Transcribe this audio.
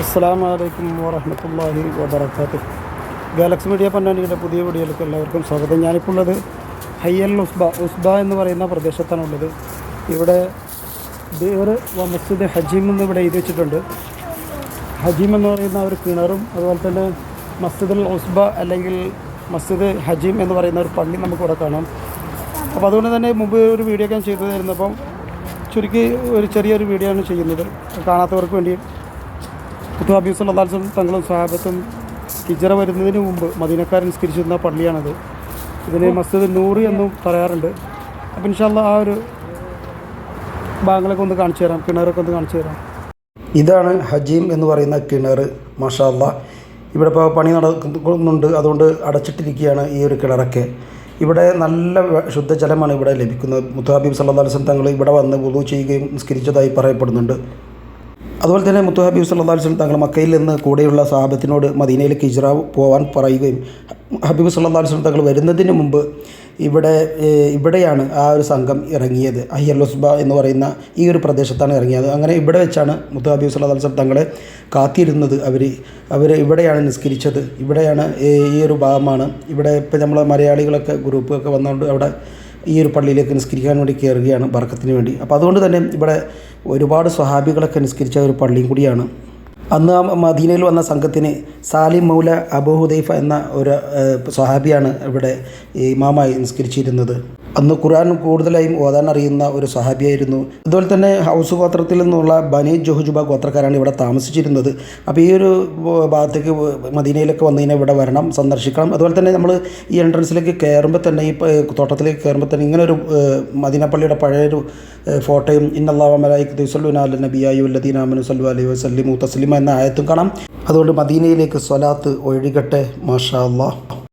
അസ്സാം വലൈക്കും വാഹമത്തല്ലാഹി വാബർക്കാത്തു Galaxy media പന്നാനിയുടെ പുതിയ വീഡിയോയിലേക്ക് എല്ലാവർക്കും സ്വാഗതം. ഞാനിപ്പോൾ ഉള്ളത് ഹയ്യൽ ഉസ്ബ ഉസ്ബ എന്ന് പറയുന്ന പ്രദേശത്താണ് ഉള്ളത്. ഇവിടെ ദേവറ് മസ്ജിദ് ഹജീം എന്ന് ഇവിടെ എഴുതി വെച്ചിട്ടുണ്ട്. ഹജീം എന്ന് പറയുന്ന ഒരു കിണറും അതുപോലെ തന്നെ മസ്ജിദുൽ ഉസ്ബ അല്ലെങ്കിൽ മസ്ജിദ് ഹജീം എന്ന് പറയുന്ന ഒരു പള്ളി നമുക്കിവിടെ കാണാം. അപ്പോൾ അതുകൊണ്ട് തന്നെ മുമ്പ് ഒരു വീഡിയോ ഞാൻ ചെയ്തു തരുന്നപ്പം ചുരുക്കി ഒരു ചെറിയൊരു വീഡിയോ ആണ് ചെയ്യുന്നത്. കാണാത്തവർക്ക് വേണ്ടി സല്ലാ വസ്ലം തങ്ങളും സ്വഹാബത്തും ഹിജറ വരുന്നതിന് മുമ്പ് മദീനക്കാരൻ നിസ്കരിച്ചിരുന്ന പള്ളിയാണത്. ഇതിന് മസ്ജിദ് നൂറ് എന്നും പറയാറുണ്ട്. അപ്പം ഇൻഷാല്ല ആ ഒരു ഭാഗങ്ങളൊക്കെ ഒന്ന് കാണിച്ചു തരാം. കിണറൊക്കെ ഒന്ന് കാണിച്ചു തരാം. ഇതാണ് ഹജീം എന്ന് പറയുന്ന കിണർ മഷാല്ല ഇവിടെ ഇപ്പോൾ പണി നടക്കുന്നുണ്ട്. അതുകൊണ്ട് അടച്ചിട്ടിരിക്കുകയാണ് ഈ ഒരു കിണറൊക്കെ. ഇവിടെ നല്ല ശുദ്ധജലമാണ് ഇവിടെ ലഭിക്കുന്നത്. മുത്താബീബ് സല്ലാ തങ്ങൾ ഇവിടെ വന്ന് പൊതു ചെയ്യുകയും നിസ്കരിച്ചതായി പറയപ്പെടുന്നുണ്ട്. അതുപോലെ തന്നെ മുത്തു ഹബീബ് സല്ലാ വസ്ലം തങ്ങൾ മക്കയിൽ നിന്ന് കൂടെയുള്ള സാഹബത്തിനോട് മദീനയിലേക്ക് ഇജ്ര പോകാൻ പറയുകയും ഹബീബ് സല്ലാ വസ്ലം തങ്ങൾ വരുന്നതിന് മുമ്പ് ഇവിടെ ഇവിടെയാണ് ആ ഒരു സംഘം ഇറങ്ങിയത്. അയ്യല്ലുസ്ബ എന്ന് പറയുന്ന ഈ ഒരു പ്രദേശത്താണ് ഇറങ്ങിയത്. അങ്ങനെ ഇവിടെ വെച്ചാണ് മുത്തു ഹബീബ് സല്ലാ വസ്ലം തങ്ങളെ കാത്തിരുന്നത്. അവർ അവർ ഇവിടെയാണ് നിസ്കരിച്ചത്. ഇവിടെയാണ് ഈ ഒരു ഭാഗമാണ്. ഇവിടെ ഇപ്പോൾ നമ്മൾ മലയാളികളൊക്കെ ഗ്രൂപ്പൊക്കെ വന്നുകൊണ്ട് അവിടെ ഈ ഒരു പള്ളിയിലേക്ക് നിസ്കരിക്കാൻ വേണ്ടി കയറുകയാണ് ബർക്കത്തിന് വേണ്ടി. അപ്പോൾ അതുകൊണ്ട് തന്നെ ഇവിടെ ഒരുപാട് സ്വഹാബികളൊക്കെ നിസ്കരിച്ച ഒരു പള്ളിയും കൂടിയാണ്. അന്ന് ആ മദീനയിൽ വന്ന സംഘത്തിന് സാലിം മൗല അബു ഹുദൈഫ എന്ന ഒരു സ്വഹാബിയാണ് ഇവിടെ ഇമാമായി നിസ്കരിച്ചിരുന്നത്. അന്ന് ഖുർആൻ കൂടുതലായും ഓതാൻ അറിയുന്ന ഒരു സഹാബിയായിരുന്നു. അതുപോലെ തന്നെ ഹൗസ് ഗോത്രത്തിൽ നിന്നുള്ള ബനി ജോഹുജുബ ഗോത്രക്കാരാണ് ഇവിടെ താമസിച്ചിരുന്നത്. അപ്പോൾ ഈ ഒരു ഭാഗത്തേക്ക് മദീനയിലൊക്കെ വന്നു കഴിഞ്ഞാൽ ഇവിടെ വരണം സന്ദർശിക്കണം. അതുപോലെ തന്നെ നമ്മൾ ഈ എൻട്രൻസിലേക്ക് കയറുമ്പോൾ തന്നെ ഈ തോട്ടത്തിലേക്ക് കയറുമ്പോൾ തന്നെ ഇങ്ങനെ ഒരു ഏഹ്, പഴയൊരു ഫോട്ടോയും ഇന്നല്ലാഹ മലായിക്ക് ദുസല്ലു അല്ല നബിയായി വല്ലദീൻ അമനു സല്ലു അലൈ വസല്ലിമു തസ്ലിമ എന്ന ആയത്തും കാണാം. അതുകൊണ്ട് മദീനയിലേക്ക് സ്വലാത്ത് ഒഴുകട്ടെ മാഷാ അല്ലാ